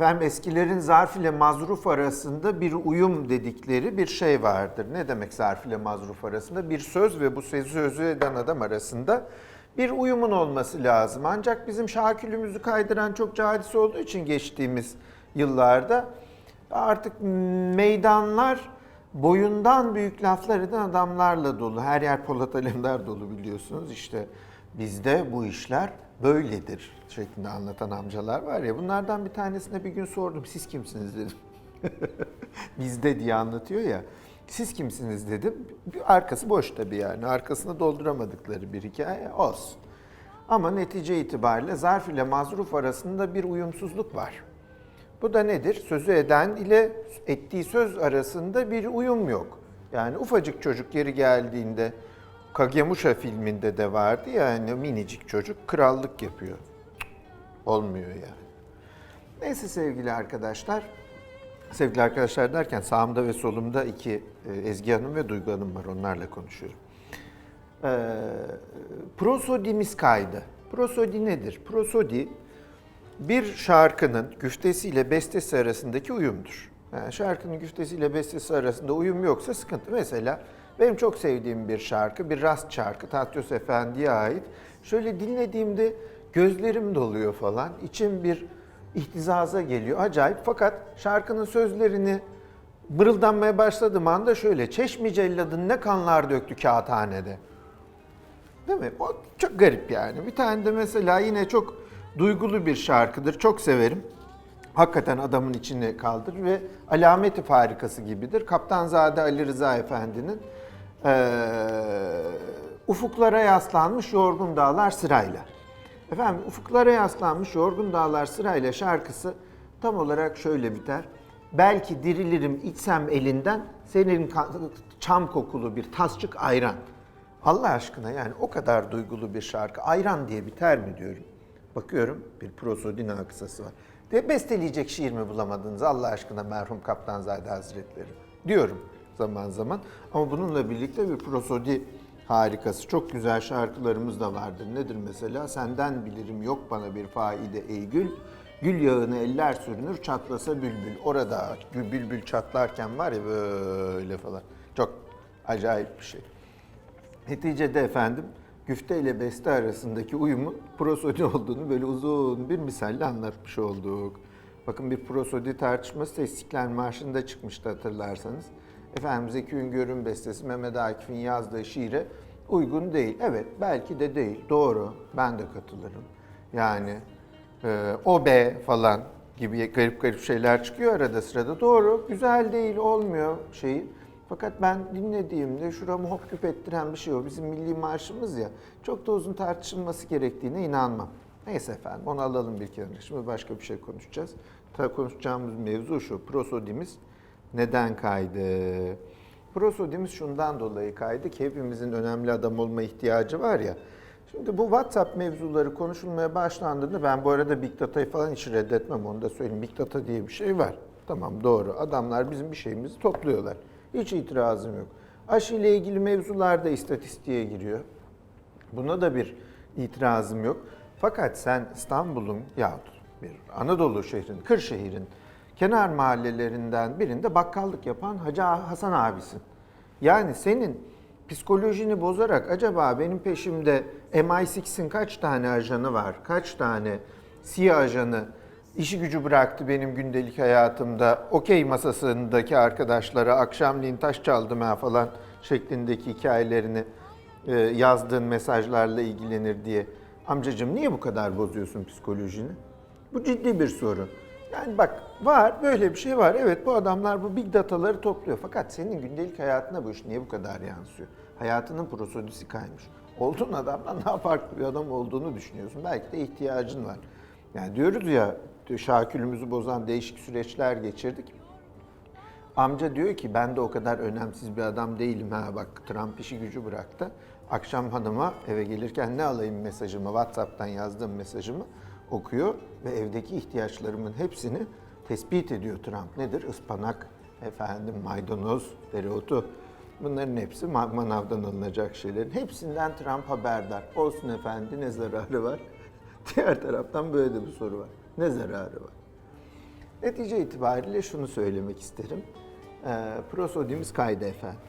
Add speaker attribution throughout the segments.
Speaker 1: Efendim eskilerin zarf ile mazruf arasında bir uyum dedikleri bir şey vardır. Ne demek zarf ile mazruf arasında? Bir söz ve bu sözü eden adam arasında bir uyumun olması lazım. Ancak bizim şakülümüzü kaydıran çok hadise olduğu için geçtiğimiz yıllarda artık meydanlar boyundan büyük laflar eden adamlarla dolu. Her yer Polat Alemdar dolu biliyorsunuz. İşte bizde bu işler böyledir şeklinde anlatan amcalar var ya. Bunlardan bir tanesine bir gün sordum. Siz kimsiniz dedim. bizde diye anlatıyor ya. Siz kimsiniz dedim. Arkası boş tabii yani. Arkasına dolduramadıkları bir hikaye olsun. Ama netice itibariyle zarf ile mazruf arasında bir uyumsuzluk var. Bu da nedir? Sözü eden ile ettiği söz arasında bir uyum yok. Yani ufacık çocuk geri geldiğinde Kagemusha filminde de vardı ya hani minicik çocuk krallık yapıyor. Olmuyor yani. Neyse sevgili arkadaşlar. Sevgili arkadaşlar derken sağımda ve solumda iki e, Ezgi Hanım ve Duygu Hanım var. Onlarla konuşuyorum. Ee, prosodimiz kaydı. Prosodi nedir? Prosodi bir şarkının güftesiyle bestesi arasındaki uyumdur. Yani şarkının güftesiyle bestesi arasında uyum yoksa sıkıntı. Mesela benim çok sevdiğim bir şarkı, bir rast şarkı, Tatyos Efendi'ye ait. Şöyle dinlediğimde gözlerim doluyor falan, içim bir ihtizaza geliyor. Acayip fakat şarkının sözlerini mırıldanmaya başladığım anda şöyle, Çeşmi celladın ne kanlar döktü kağıthanede. Değil mi? O çok garip yani. Bir tane de mesela yine çok duygulu bir şarkıdır. Çok severim. Hakikaten adamın içine kaldırır ve alameti farikası gibidir. Kaptanzade Ali Rıza Efendi'nin ufuklara yaslanmış yorgun dağlar sırayla. Efendim ufuklara yaslanmış yorgun dağlar sırayla şarkısı tam olarak şöyle biter. Belki dirilirim içsem elinden senin çam kokulu bir tasçık ayran. Allah aşkına yani o kadar duygulu bir şarkı. Ayran diye biter mi diyorum. Bakıyorum bir prosodina kısası var. De besteleyecek şiir mi bulamadınız Allah aşkına merhum Kaptanzade Hazretleri diyorum zaman zaman. Ama bununla birlikte bir prosodi harikası. Çok güzel şarkılarımız da vardır. Nedir mesela? Senden bilirim yok bana bir faide ey gül. Gül yağını eller sürünür çatlasa bülbül. Orada bülbül çatlarken var ya böyle falan. Çok acayip bir şey. Neticede efendim güfte ile beste arasındaki uyumun prosodi olduğunu böyle uzun bir misalle anlatmış olduk. Bakın bir prosodi tartışması da İstiklal Marşı'nda çıkmıştı hatırlarsanız. Efendim Zeki Üngör'ün bestesi Mehmet Akif'in yazdığı şiire uygun değil. Evet belki de değil. Doğru. Ben de katılırım. Yani e, o be falan gibi garip garip şeyler çıkıyor arada sırada. Doğru. Güzel değil. Olmuyor şeyi. Fakat ben dinlediğimde şuramı hop küp ettiren bir şey o. Bizim milli marşımız ya. Çok da uzun tartışılması gerektiğine inanmam. Neyse efendim onu alalım bir kenara. Şimdi başka bir şey konuşacağız. Ta konuşacağımız mevzu şu. Prosodimiz neden kaydı? Prosodimiz şundan dolayı kaydı ki hepimizin önemli adam olma ihtiyacı var ya. Şimdi bu WhatsApp mevzuları konuşulmaya başlandığında ben bu arada Big Data'yı falan hiç reddetmem onu da söyleyeyim. Big Data diye bir şey var. Tamam doğru. Adamlar bizim bir şeyimizi topluyorlar. Hiç itirazım yok. Aşı ile ilgili mevzular da istatistiğe giriyor. Buna da bir itirazım yok. Fakat sen İstanbul'un yahut bir Anadolu şehrin, Kırşehir'in kenar mahallelerinden birinde bakkallık yapan Hacı Hasan abisin. Yani senin psikolojini bozarak acaba benim peşimde MI6'in kaç tane ajanı var, kaç tane CIA ajanı işi gücü bıraktı benim gündelik hayatımda, okey masasındaki arkadaşlara akşamleyin taş çaldım ha falan şeklindeki hikayelerini e, yazdığın mesajlarla ilgilenir diye. Amcacığım niye bu kadar bozuyorsun psikolojini? Bu ciddi bir soru. Yani bak var böyle bir şey var. Evet bu adamlar bu big dataları topluyor. Fakat senin gündelik hayatına bu iş niye bu kadar yansıyor? Hayatının prosodisi kaymış. Olduğun adamdan daha farklı bir adam olduğunu düşünüyorsun. Belki de ihtiyacın var. Yani diyoruz ya şakülümüzü bozan değişik süreçler geçirdik. Amca diyor ki ben de o kadar önemsiz bir adam değilim ha bak Trump işi gücü bıraktı. Akşam hanıma eve gelirken ne alayım mesajımı WhatsApp'tan yazdığım mesajımı okuyor ve evdeki ihtiyaçlarımın hepsini tespit ediyor Trump. Nedir? Ispanak, efendim maydanoz, dereotu. Bunların hepsi ma- manavdan alınacak şeylerin. Hepsinden Trump haberdar. Olsun efendi ne zararı var? Diğer taraftan böyle de bir soru var. Ne zararı var? Netice itibariyle şunu söylemek isterim. Ee, prosodimiz kaydı efendim.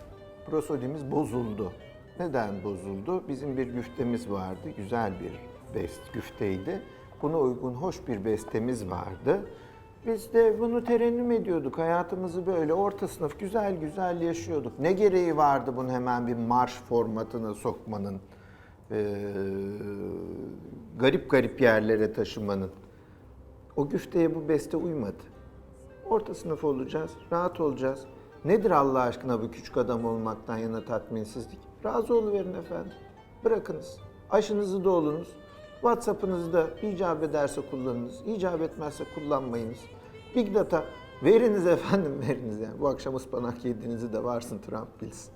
Speaker 1: Prosodimiz bozuldu. Neden bozuldu? Bizim bir güftemiz vardı. Güzel bir best güfteydi. Buna uygun hoş bir bestemiz vardı. Biz de bunu terennüm ediyorduk. Hayatımızı böyle orta sınıf güzel güzel yaşıyorduk. Ne gereği vardı bunu hemen bir marş formatına sokmanın? Ee, garip garip yerlere taşımanın. O güfteye bu beste uymadı. Orta sınıf olacağız, rahat olacağız. Nedir Allah aşkına bu küçük adam olmaktan yana tatminsizlik? Razı oluverin efendim. Bırakınız. Aşınızı da olunuz. WhatsApp'ınızı da icap ederse kullanınız, icap etmezse kullanmayınız. Big Data veriniz efendim veriniz yani. Bu akşam ıspanak yediğinizi de varsın Trump bilsin.